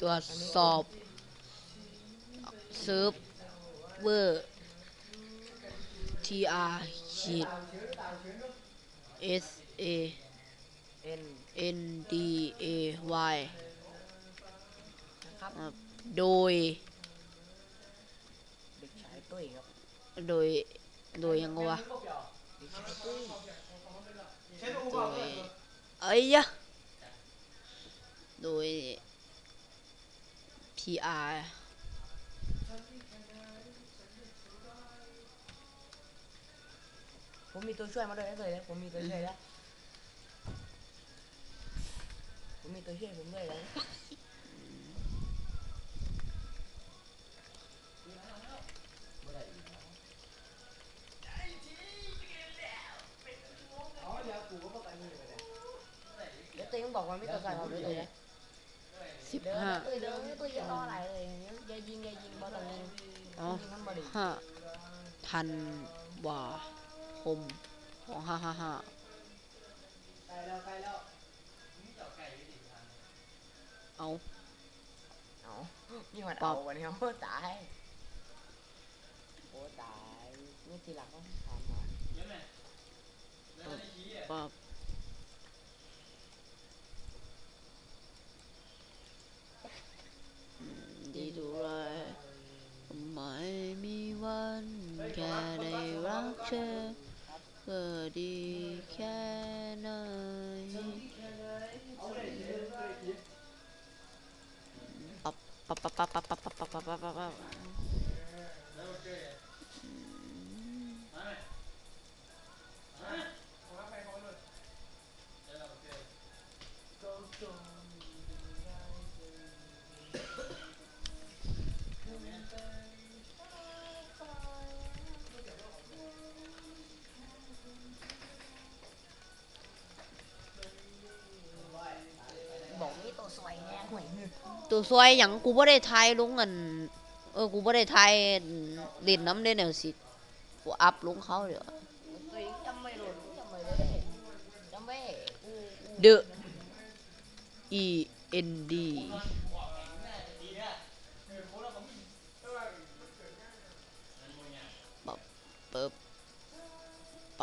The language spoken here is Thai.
ตรวจสอบเซิร์ฟเวอร์ tr ขีด s a เอ็น n d a y นะครับครับโดย เด็กชายตุ้ยครับโดย โดยยังไงวะ เด็กชายตุ้ยโดยเอ้ยยะโดย PR ผมมีตัวช่วยมาด้วยนะเลยนะผมมีตัวช่วยแล้ว ผมมีตัวช่วยผมด้วยแล้วเดี๋ยวตัวเองบอกว่าไม่ตัวใส่ผมด้วยเลยนะ สิบห้าตัวเดี๋ยวตัวยังรออะไรเลยยายิงยายิงบอตรงนี้อ๋อห้าพันวาคมสองห้าห้าห้าเอาเอานี่มันเอาวันนี้เอาตายโอ้ตายนี่ทีหลังก็ทำมาปับอื มดีดูเลยไม่มีวันแค่ได้รักเธอ ตัวสวยแน่ห่วยตัวซวยหยังกูบ่ได้ทายลงอันเออกูบ่ได้ทายเล่นน้ำได้แนวสิกูอัพลงเขาเดี๋ยวตัวเองจำไม่หลุดจำไม่ได้จำไม่กูกู The E N D